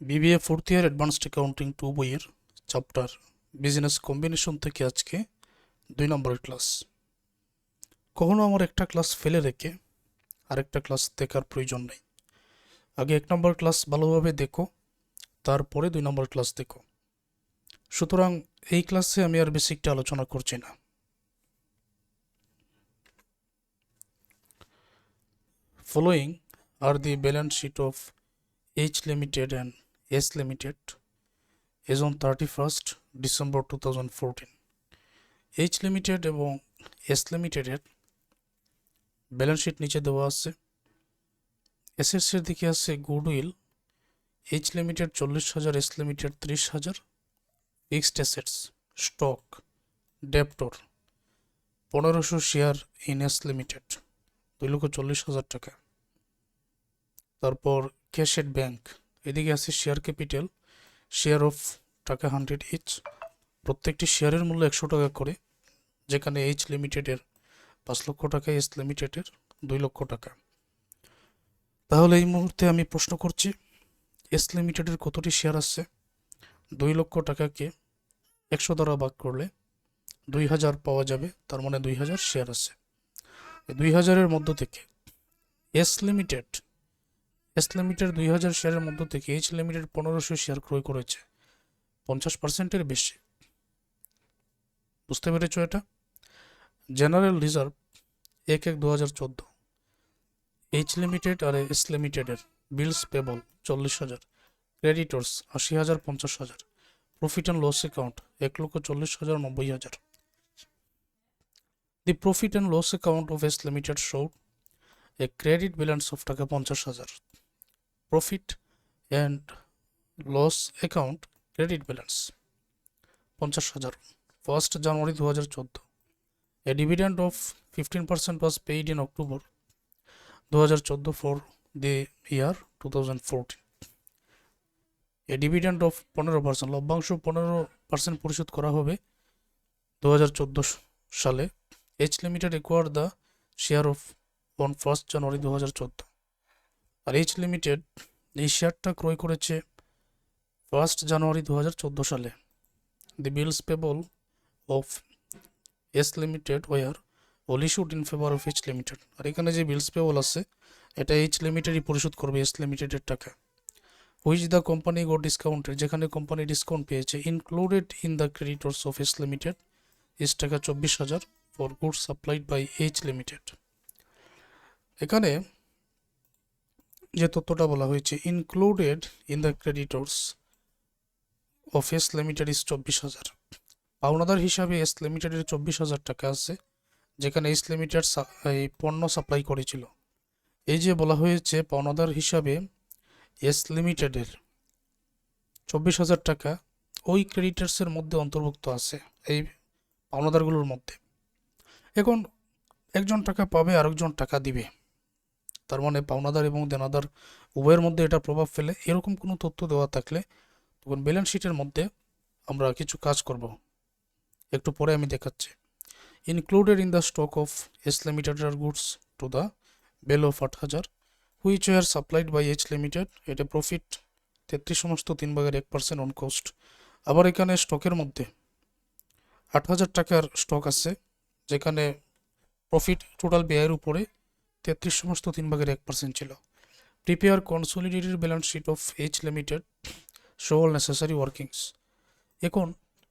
BBA fourth year advanced accounting two বইয়ের chapter business combination থেকে আজকে দুই নম্বরের ক্লাস কখনো আমার একটা ক্লাস ফেলে রেখে আরেকটা ক্লাস দেখার প্রয়োজন নেই। আগে এক নম্বর ক্লাস ভালোভাবে দেখো, তারপরে দুই নম্বর ক্লাস দেখো। সুতরাং এই ক্লাসে আমি আর বেসিকটা আলোচনা করছি না। Following are the balance sheet of H Limited and S Limited, as on 31st December 2014. H limited এবং এস লিমিটেডের ব্যালেন্স শিট নিচে দেওয়া আছে। এসএস এর দিকে আছে গুডউইল এইচ লিমিটেড চল্লিশ হাজার এস লিমিটেড ত্রিশ হাজার। ফিক্সড অ্যাসেটস স্টক ডেপ্টর পনেরোশো শেয়ার ইন এস লিমিটেড দুই লক্ষ চল্লিশ হাজার টাকা। তারপর ক্যাশ এট ব্যাংক এদিকে আছে শেয়ার ক্যাপিটাল শেয়ার অফ টাকা হান্ড্রেড এইচ প্রত্যেকটি শেয়ারের মূল্য একশো টাকা করে, যেখানে এইচ লিমিটেডের পাঁচ লক্ষ টাকা এস লিমিটেডের দুই লক্ষ টাকা। তাহলে এই মুহূর্তে আমি প্রশ্ন করছি এস লিমিটেডের কতটি শেয়ার আছে? দুই লক্ষ টাকাকে একশো দ্বারা ভাগ করলে দুই হাজার পাওয়া যাবে, তার মানে দুই হাজার শেয়ার আছে। দুই হাজারের মধ্য থেকে এস লিমিটেড এস লিমিটেড দুই হাজার শেয়ারের মধ্য থেকে এইচ লিমিটেড পনেরোশো শেয়ার ক্রয় করেছে। পঞ্চাশ পার্সেন্টের বেশি। বুঝতে পেরেছ এটা? জেনারেল রিজার্ভ এক এক দু হাজার চোদ্দ। এইচ লিমিটেড আর এস লিমিটেডের বিলস পেবল চল্লিশ হাজার। ক্রেডিটর্স আশি হাজার, পঞ্চাশ হাজার। প্রফিট অ্যান্ড লস অ্যাকাউন্ট এক লক্ষ চল্লিশ হাজার, নব্বই হাজার। The profit and loss account of S limited showed a credit balance of taka পঞ্চাশ হাজার। Profit and loss account credit balance পঞ্চাশ হাজার। ফার্স্ট জানুয়ারি দু হাজার চোদ্দ। A dividend of fifteen percent was paid in October দু হাজার চোদ্দ for the year two thousand fourteen a dividend of পনেরো পার্সেন্ট লভ্যাংশ পনেরো পার্সেন্ট পরিশোধ করা হবে দু হাজার চোদ্দ সালে। H limited acquire the share of on first January দু হাজার চোদ্দ। আর এইচ লিমিটেড এই শেয়ারটা ক্রয় করেছে ফার্স্ট জানুয়ারি দু হাজার চোদ্দ সালে। The bills payable of S limited were all issued in favour of H limited আর এখানে যে বিলস পেবল আছে, এটা এইচ লিমিটেডই পরিশোধ করবে এস লিমিটেডের টাকা। Which the company go discounted যেখানে কোম্পানি ডিসকাউন্ট পেয়েছে included in the creditors of S limited is taka চব্বিশ হাজার for goods supplied by H limited এখানে যে তথ্যটা বলা হয়েছে included in the creditors of S limited is চব্বিশ হাজার। পাওনাদার হিসাবে এস লিমিটেডের চব্বিশ হাজার টাকা আছে, যেখানে এস লিমিটেড এই পণ্য সাপ্লাই করেছিল। এই যে বলা হয়েছে, পাওনাদার হিসাবে এস লিমিটেডের চব্বিশ হাজার টাকা ওই ক্রেডিটার্সের মধ্যে অন্তর্ভুক্ত আছে, এই পাওনাদারগুলোর মধ্যে। এখন একজন টাকা পাবে, আরেকজন টাকা দিবে। তার মানে পাওনাদার এবং দেনাদার উভয়ের মধ্যে এটা প্রভাব ফেলে। এরকম কোনো তথ্য দেওয়া থাকলে তখন ব্যালেন্স শিটের মধ্যে আমরা কিছু কাজ করব। একটু পরে আমি দেখাচ্ছি। Included in the stock of S limited are goods to the value of আট হাজার which were supplied by H limited এটা প্রফিট তেত্রিশ সমস্ত তিন ভাগের এক পার্সেন্ট অন কস্ট আবার এখানে স্টকের মধ্যে আট হাজার টাকার স্টক আছে, যেখানে প্রফিট টোটাল ব্যয়ের উপরে তেত্রিশ সমস্ত তিন ভাগের এক পার্সেন্ট ছিল। Prepare consolidated balance sheet of H limited show all necessary workings এখন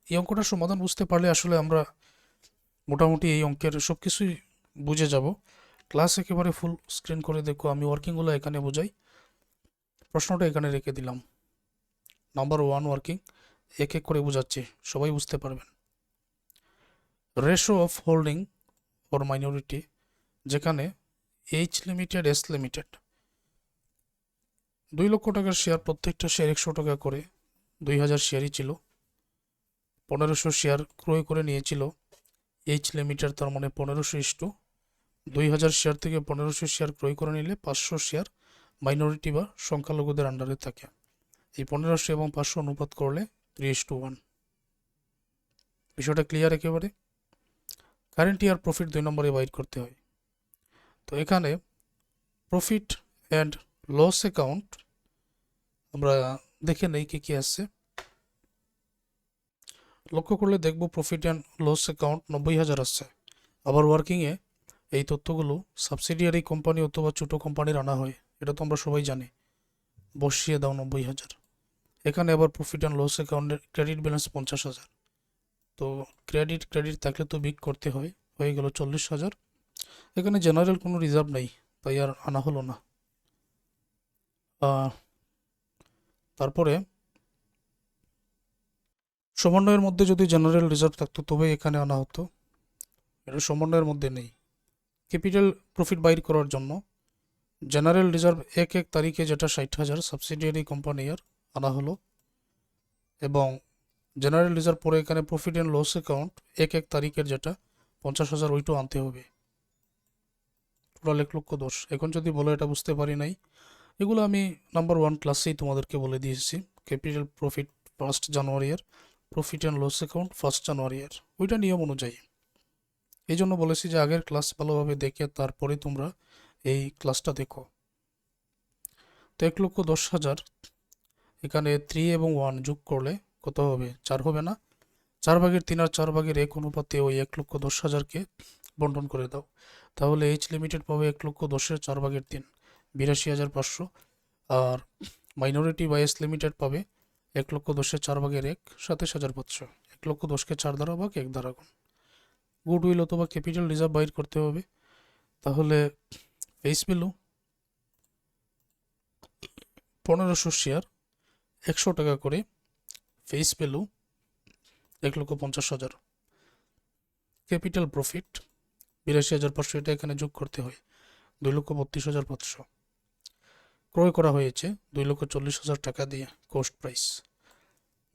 এই অঙ্কটা সমাধান বুঝতে পারলে আসলে আমরা মোটামুটি এই অঙ্কের সব কিছুই বুঝে যাব। ক্লাস একেবারে ফুল স্ক্রিন করে দেখো, আমি ওয়ার্কিংগুলো এখানে বোঝাই। প্রশ্নটা এখানে রেখে দিলাম। নাম্বার ওয়ান ওয়ার্কিং এক এক করে বোঝাচ্ছি, সবাই বুঝতে পারবেন। Ratio of holding for minority যেখানে এইচ লিমিটেড এস লিমিটেড দুই লক্ষ টাকার শেয়ার প্রত্যেকটা শেয়ার একশো টাকা করে, দুই হাজার শেয়ারই ছিল। পনেরোশো শেয়ার ক্রয় করে নিয়েছিল। এইচ লিমিটেড তার মানে পনেরোশো ইস্টু দুই হাজার শেয়ার থেকে পনেরোশো শেয়ার ক্রয় করে নিলে পাঁচশো শেয়ার মাইনরিটি বা সংখ্যালঘুদের আন্ডারে থাকে। এই পনেরোশো এবং পাঁচশো অনুপাত করলে থ্রি টু ওয়ান বিষয়টা ক্লিয়ার একেবারে? কারেন্ট ইয়ার প্রফিট দুই নম্বরে বাইর করতে হয়। তো এখানে প্রফিট অ্যান্ড লস অ্যাকাউন্ট আমরা দেখে নেই কি কি আছে। লক্ষ্য করলে দেখব প্রফিট অ্যান্ড লস অ্যাকাউন্ট নব্বই হাজার আছে। আবার ওয়ার্কিংয়ে এই তথ্যগুলো সাবসিডিয়ারি কোম্পানি অথবা ছোটো কোম্পানির আনা হয়, এটা তো আমরা সবাই জানি। বসিয়ে দাও নব্বই হাজার। এখানে আবার প্রফিট অ্যান্ড লস অ্যাকাউন্টের ক্রেডিট ব্যালেন্স পঞ্চাশ হাজার। তো ক্রেডিট ক্রেডিট থাকলে তো বিক করতে হয়, হয়ে গেল চল্লিশ হাজার। এখানে জেনারেল কোনো রিজার্ভ নেই, তাই আর আনা হলো না। তারপরে সমন্বয়ের মধ্যে যদি জেনারেল রিজার্ভ থাকতো, তবে এখানে আনা হতো। এটা সমন্বয়ের মধ্যে নেই। ক্যাপিটাল প্রফিট বাইর করার জন্য জেনারেল রিজার্ভ এক এক তারিখে যেটা ষাট হাজার সাবসিডিয়ারি কোম্পানির আনা হলো এবং জেনারেল রিজার্ভ পরে এখানে প্রফিট অ্যান্ড লস অ্যাকাউন্ট এক এক তারিখের যেটা পঞ্চাশ হাজার ওইটাও আনতে হবে। টোটাল এক লক্ষ দশ এখন যদি বলো এটা বুঝতে পারি নাই, এগুলো আমি নাম্বার ওয়ান ক্লাসেই তোমাদেরকে বলে দিয়েছি। ক্যাপিটাল প্রফিট ফার্স্ট জানুয়ারির profit and loss account first জানুয়ারির ওইটা নিয়ম অনুযায়ী। এই জন্য বলেছি যে আগের ক্লাস ভালোভাবে দেখে তারপরে তোমরা এই ক্লাসটা দেখো। তো এক লক্ষ দশ হাজার, এখানে থ্রি এবং ওয়ান যোগ করলে কত হবে? চার হবে না। চার ভাগের তিন আর চার ভাগের এক অনুপাতে ওই এক লক্ষ দশ হাজারকে বন্টন করে দাও। তাহলে এইচ লিমিটেড পাবে এক লক্ষ দশের চার ভাগের তিন, বিরাশি হাজার পাঁচশো। আর মাইনরিটি বা এস লিমিটেড পাবে এক লক্ষ দশের চার ভাগের এক, সাতাশ হাজার পাঁচশো। এক লক্ষ দশকে চার দ্বারা ভাগ, এক দ্বারা গুণ। গুডউইল অথবা ক্যাপিটাল রিজার্ভ বাইর করতে হবে। তাহলে ফেস ভ্যালু পনেরোশো শেয়ার একশো টাকা করে ফেস ভ্যালু এক লক্ষ পঞ্চাশ হাজার। ক্যাপিটাল প্রফিট, বিরাশি হাজার পাঁচশো, এটা এখানে যোগ করতে হয়, দুই লক্ষ বত্রিশ হাজার পাঁচশো। ক্রয় করা হয়েছে দুই লক্ষ চল্লিশ হাজার টাকা দিয়ে কোস্ট প্রাইস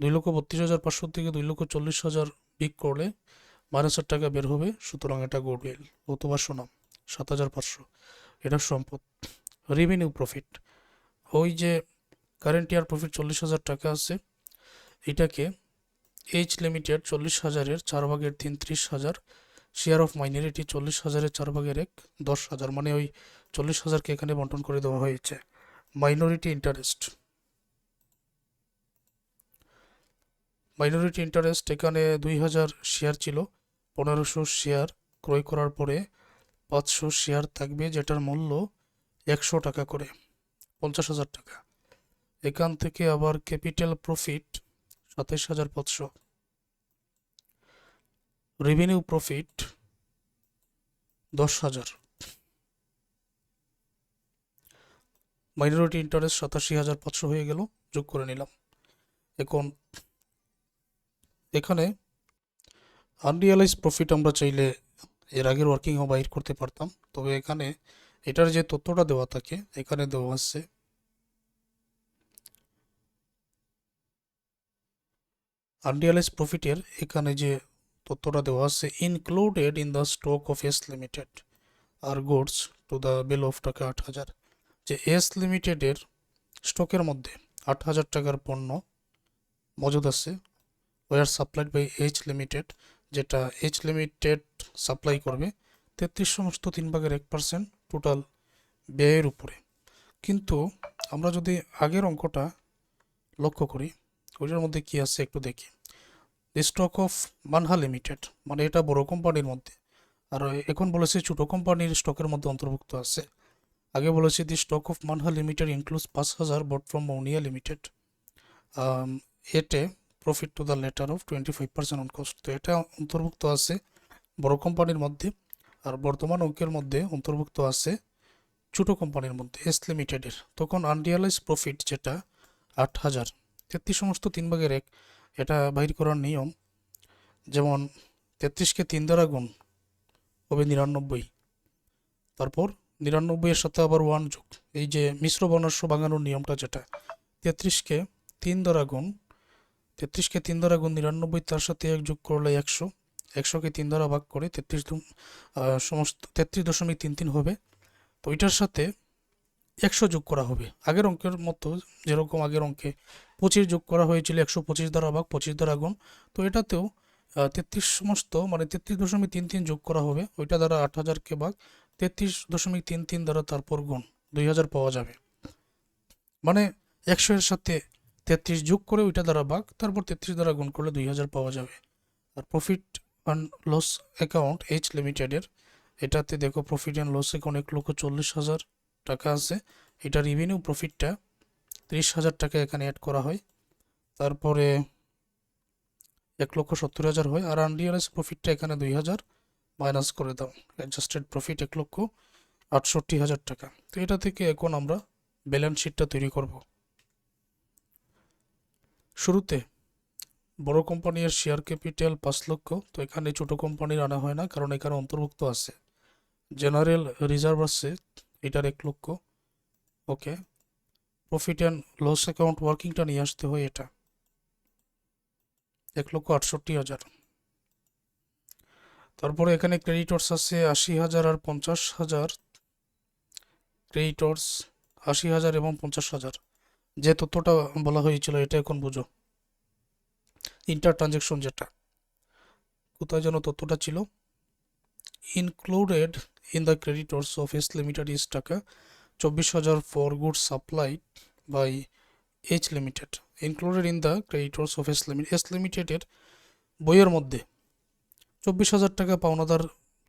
দুই লক্ষ বত্রিশ হাজার পাঁচশো থেকে দুই লক্ষ চল্লিশ হাজার বিক করলে মাইনাসের টাকা বের হবে, সুতরাং এটা গুডউইল অথবা সুনাম, সাত হাজার পাঁচশো। এটা সম্পদ। রেভিনিউ প্রফিট ওই যে কারেন্ট ইয়ার প্রফিট চল্লিশ হাজার টাকা আছে, এটাকে এইচ লিমিটেড চল্লিশ হাজারের চার ভাগের তিন ত্রিশ হাজার। শেয়ার অফ মাইনরিটি চল্লিশ হাজারের চার ভাগের এক, দশ হাজার। মানে ওই চল্লিশ হাজারকে এখানে বন্টন করে দেওয়া হয়েছে। মাইনরিটি ইন্টারেস্ট মাইনরিটি ইন্টারেস্ট এখানে দুই হাজার শেয়ার ছিল। পনেরোশো শেয়ার ক্রয় করার পরে পাঁচশো শেয়ার থাকবে, যেটার মূল্য একশো টাকা করে, পঞ্চাশ হাজার টাকা। এখান থেকে আবার ক্যাপিটাল প্রফিট সাতাইশ হাজার পাঁচশো। রেভিনিউ প্রফিট দশ হাজার। মাইনরিটি ইন্টারেস্ট সাতাশি হাজার পাঁচশো হয়ে গেল, যোগ করে নিলাম। এখন এখানে আনরিয়ালাইজ প্রফিট আমরা চাইলে এর আগের ওয়ার্কিংও বাইর করতে পারতাম, তবে এখানে এটার যে তথ্যটা দেওয়া থাকে, এখানে দেওয়া আছে আনরিয়ালাইজ প্রফিটের এখানে যে তথ্যটা দেওয়া আছে included in the stock of S limited are goods to the value of taka আট হাজার। যে এস লিমিটেডের স্টকের মধ্যে আট হাজার টাকার পণ্য মজুদ আছে were supplied by H limited যেটা এইচ লিমিটেড সাপ্লাই করবে, তেত্রিশ সমস্ত তিন ভাগের এক পার্সেন্ট টোটাল ব্যয়ের উপরে। কিন্তু আমরা যদি আগের অঙ্কটা লক্ষ্য করি ওইটার মধ্যে কি আছে একটু দেখি। The stock of Manha limited মানে এটা বড় কোম্পানির মধ্যে। আর এখন বলেছে ছোটো কোম্পানির স্টকের মধ্যে অন্তর্ভুক্ত আছে। আগে বলেছি the stock of Manha limited includes পাঁচ হাজার bought from Mounia limited at profit to the latter of twenty five percent on cost তো এটা অন্তর্ভুক্ত আছে বড় কোম্পানির মধ্যে। আর বর্তমান অঙ্কের মধ্যে অন্তর্ভুক্ত আছে ছোটো কোম্পানির মধ্যে এস লিমিটেডের তখন আনরিয়ালাইজ প্রফিট যেটা আট হাজার। তেত্রিশ সমস্ত তিন ভাগের এক, এটা বাইর করার নিয়ম। যেমন, তেত্রিশকে তিন দ্বারা গুণ হবে নিরানব্বই। তারপর, নিরানব্বইয়ের সাথে আবার ওয়ান যোগ। এই যে মিশ্র বর্ণাশ্র বাঙানোর নিয়মটা যেটা, তেত্রিশকে তিন দ্বারা গুণ, তেত্রিশকে তিন দ্বারা গুণ নিরানব্বই, তার সাথে এক যোগ করলে একশো। একশোকে তিন দ্বারা ভাগ করে তেত্রিশ সমস্ত, তেত্রিশ দশমিক তিন তিন হবে। তো ওইটার সাথে একশো যোগ করা হবে। আগের অঙ্কের মতো, যেরকম আগের অঙ্কে পঁচিশ যোগ করা হয়েছিল একশো পঁচিশ দ্বারা ভাগ পঁচিশ দ্বারা গুণ। তো এটাতেও তেত্রিশ সমস্ত মানে তেত্রিশ দশমিক তিন তিন যোগ করা হবে। ওইটা দ্বারা আট হাজারকে ভাগ, তেত্রিশ দশমিক তিন তিন দ্বারা তারপর গুণ, দুই হাজার পাওয়া যাবে। মানে একশো এর সাথে তেত্রিশ যোগ করে ওইটা দ্বারা ভাগ, তারপর তেত্রিশ দ্বারা গুণ করলে দুই হাজার পাওয়া যাবে। আর profit and loss account H লিমিটেডের এটাতে দেখো প্রফিট অ্যান্ড লস অ্যাকাউন্ট এক লক্ষ চল্লিশ হাজার টাকা আছে। এটা রিভিনিউ প্রফিটটা তিরিশ হাজার টাকা এখানে অ্যাড করা হয়। তারপরে এক লক্ষ সত্তর হাজার হয় আর আনরিয়ালাইজ প্রফিটটা এখানে দুই হাজার মাইনাস করে দাও। অ্যাডজাস্টেড প্রফিট এক লক্ষ আটষট্টি হাজার টাকা। তো এটা থেকে এখন আমরা ব্যালেন্স শিটটা তৈরি করব। শুরুতে বড় কোম্পানির শেয়ার ক্যাপিটাল পাঁচ লক্ষ। তো এখানে ছোট কোম্পানির আনা হয় না কারণ এখানে অন্তর্ভুক্ত আছে। জেনারেল রিজার্ভ আছে, এটার এক লক্ষ। Okay profit and loss account ওয়ার্কিংটা নিয়ে আসতে হয় এটা। এক লক্ষ আটষট্টি হাজার। তারপরে এখানে ক্রেডিটর্স আছে আশি হাজার আর পঞ্চাশ হাজার। ক্রেডিটর্স আশি হাজার এবং পঞ্চাশ হাজার। যে তথ্যটা বলা হয়েছিল এটা এখন বুঝো। ইন্টার ট্রানজেকশন যেটা। কোথায় যেন তথ্যটা ছিল। Included in the creditors of S limited is taka. চব্বিশ হাজার for good supply by H limited included in the creditors of S limited S লিমিটেডের বইয়ের মধ্যে। চব্বিশ হাজার টাকা পাওনাদার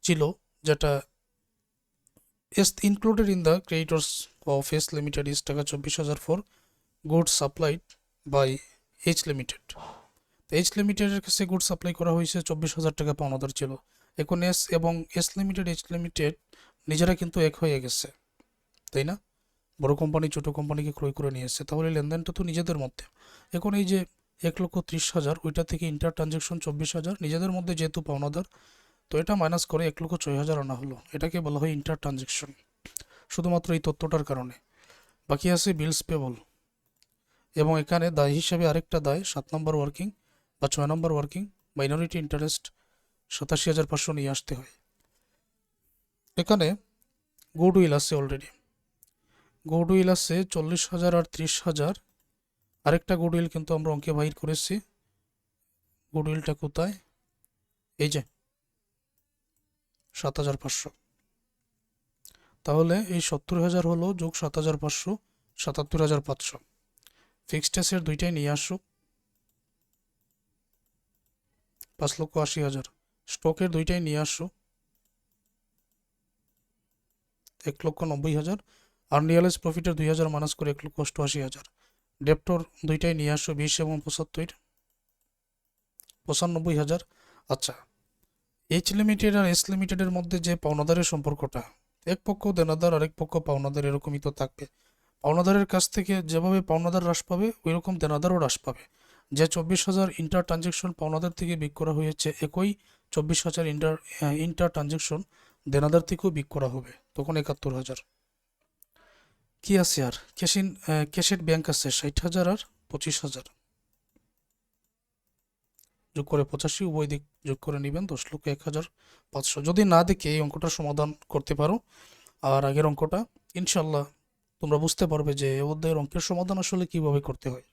ছিল, যেটা S included in the creditors of S limited is taka চব্বিশ হাজার for good supplied by H limited H লিমিটেডের কাছে গুড সাপ্লাই করা হয়েছে, চব্বিশ হাজার টাকা পাওনাদার ছিল। এখন এস এবং এস লিমিটেড এইচ লিমিটেড নিজেরা কিন্তু এক হয়ে গেছে। তাই না? বড় কোম্পানি ছোট কোম্পানিকে ক্রয় করে নিয়ে এসছে। তাহলে লেনদেনটা তো নিজেদের মধ্যে। এখন এই যে এক লক্ষ ত্রিশ হাজার, ওইটা থেকে ইন্টার ট্রানজেকশন চব্বিশ হাজার, নিজেদের মধ্যে যেহেতু পাওনাদার, তো এটা মাইনাস করে এক লক্ষ ছয় হাজার আনা হলো। এটাকে বলা হয় ইন্টার ট্রানজেকশন শুধুমাত্র এই তথ্যটার কারণে। বাকি আছে বিলস পেবল এবং এখানে দায় হিসাবে আরেকটা দায়, সাত নম্বর ওয়ার্কিং বা ছয় নম্বর ওয়ার্কিং মাইনরিটি ইন্টারেস্ট সাতাশি হাজার পাঁচশো নিয়ে আসতে হয়। এখানে গুড গুডউইল আছে অলরেডি গুডউইল আছে চল্লিশ হাজার আর ত্রিশ হাজার। আরেকটা গুডউইল কিন্তু আমরা অঙ্কে বাহির করেছি। গুডউইলটা কোথায়? এই যে, সাত হাজার পাঁচশো। তাহলে এই সত্তর হাজার হলো যোগ সাত হাজার পাঁচশো, সাতাত্তর হাজার পাঁচশো। ফিক্সড অ্যাসেট দুইটাই নিয়ে আসো পাঁচ লক্ষ আশি হাজার। স্টকের দুইটাই নিয়ে আসো এক লক্ষ নব্বই হাজার। আনরিয়ালাইজ প্রফিটের দুই হাজার মাইনাস করে এক লক্ষ অষ্টআশি হাজার। ডেপ্টর দুইটাই নিয়ে আসো বিশ এবং পঁচাত্তর। পঁচানব্বই হাজার। আচ্ছা এইচ লিমিটেড আর এস লিমিটেডের মধ্যে যে পাওনাদারের সম্পর্কটা, এক পক্ষ দেনাদার, আরেক পক্ষ পাওনাদার, এরকমই তো থাকবে। পাওনাদারের কাছ থেকে যেভাবে পাওনাদার হ্রাস পাবে ওই রকম দেনাদারও হ্রাস পাবে। যে চব্বিশ হাজার ইন্টার ট্রানজেকশন পাওনাদার থেকে বিক করা হয়েছে, একই চব্বিশ হাজার ইন্টার ইন্টার ট্রানজেকশন দেনাদার থেকেও বিক করা হবে, তখন একাত্তর হাজার। কি আছে আর? ক্যাশিন ক্যাশের ব্যাংক আছে, ষাট হাজার আর পঁচিশ হাজার। যোগ করে পঁচাশি, উভয় দিক যোগ করে নেবেন, দশ লক্ষ এক হাজার পাঁচশো। যদি না দেখে এই অঙ্কটা সমাধান করতে পারো, আর আগের অঙ্কটা, ইনশাল্লাহ তোমরা বুঝতে পারবে যে অধ্যায়ের অঙ্কের সমাধান আসলে কীভাবে করতে হয়।